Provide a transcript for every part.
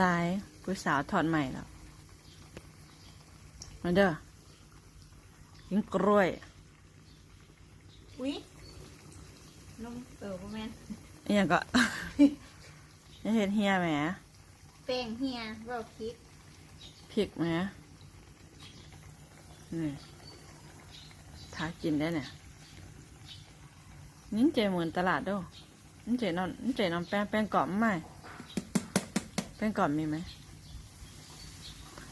ตายผู้สาวถอดใหม่แล้วมาเด้อกินกล้วยอุ้ยนมเออประมาณอหยังก็ จะเห็นเฮียแหมแป้งเฮียเราคิดพริกแหมนี่ทากินได้เนี่ยนี่เจเหมือนตลาดเด้วยนี่เจนอนนี่เจนอนแป้งแป้งกรอบไหม แป้งกรอบมีไหม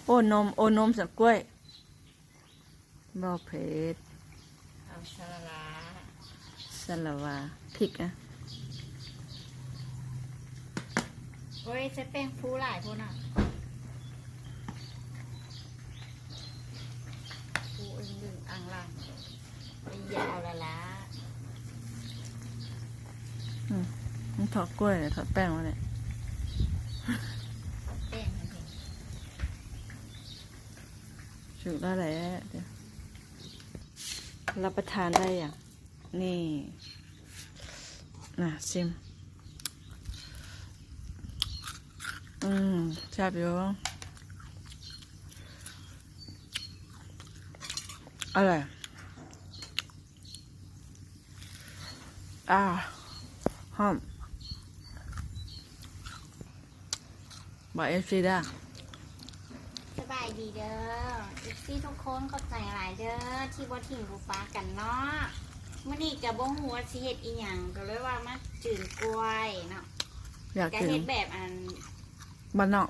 โอ้นม โอ้นมสับกล้วยบอเพชรเอาสลาลาสลาวาพริกอะโอ้ยใช้แป้งฟูหลายพูน่ะฟูอึ้งดึงอ่างล่างไปยาวละละมันทอดกล้วยเลยทอดแป้งมาเนี่ย แป้งมันเห็น สุกได้แล้วเดี๋ยวรับประทานได้อย่างนี่น่ะซิม อืมแซ่บอยู่อร่อยอ่าหอมบอกเอฟซีได้ายดีเด้อเอฟซีทุกคนเข้าใจหลายเด้อที่บ่ทิ้งผู้ฟ้ากันเนาะมื่อนี้กับบ่หัวาสิเฮ็ดอีหยังก็เลยว่ามาจืดกล้วยเนาะอยากก็กินเฮ็ดแบบอัน บ้านนอก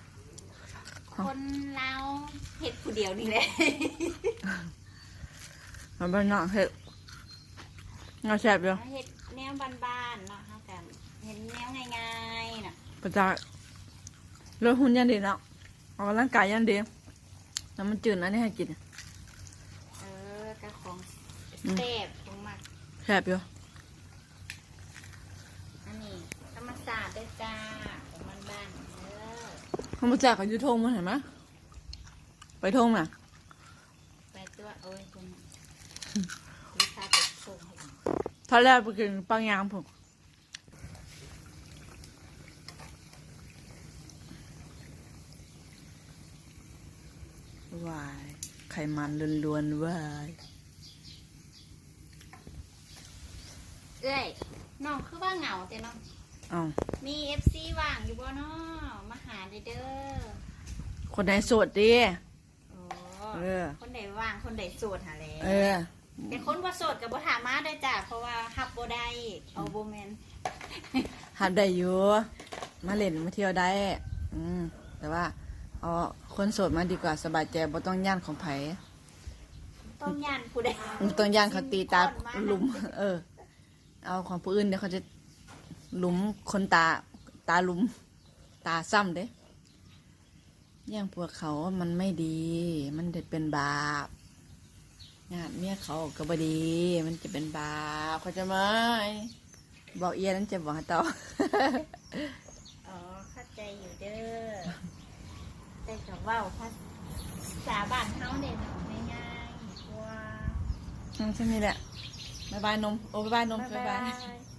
คนเราเฮ็ดผู้เดียวนี่แหละ มันบ้านนอกเฮ็ดงาแซ่บอยู่เฮ็ดแนวบ้านๆเนาะเฮากันเฮ็ดแนวง่ายๆน่ะประจากลดหุ่นยันดีเนาะออกกำลังกายยันดี แล้วมันจืดอันนี้ให้กินเออกระของอืมแซ่บของมักแซ่บอยู่อันนี้ธรรมศาสตร์เด้อจ้าของบ้านๆเด้อเขามาจากกับยูทงมาเห็นไหมไปทงน่ะไปตัวโอ้ยคุณลูกค้าไปส่งให้ท่าแรกไปกินปังยางผม วายไขมันล้วนๆวายเอ้ยน้องคือว่าเหงาแต่น้องเอ้ามีเอฟซีว่างอยู่บ่เนาะมาหาเด้อเด้อคนไหนโสดดีโอ้เออ คนใดว่างคนใดโสดหาแหล้เออแต่คนบ่โสดกับบ่ถามมาได้อจ้ะเพราะว่าฮับบ่ได้เอาบ่แม่นหัดได้อยู่ มาเล่นมาเที่ยวได้ อืมแต่ว่า เอาคนโสดมาดีกว่าสบายใจบ่ต้องย่านของไผต้องยันผู้ใดบ่ต้องย่านเขาตีตาหลุม เออ เอาของผู้อื่นเดี๋ยวเขาจะหลุมคนตา ตาหลุม ตาซ้ำเด้ย่างพวกเขามันไม่ดี มันจะเป็นบาปญาติเมียเขาก็บดี มันจะเป็นบาปเขาใจะไหมบอกเอียนั้นจะบอกให้ต่อ อ๋อเข้าใจอยู่เด้อแต่ก็เว้าภาษาบ้านเฮาเด้เนาะง่ายๆกว่าอืมใช่นี่แหละบายบายนม โอ้บายบายนมบ๊ายบายบาบายย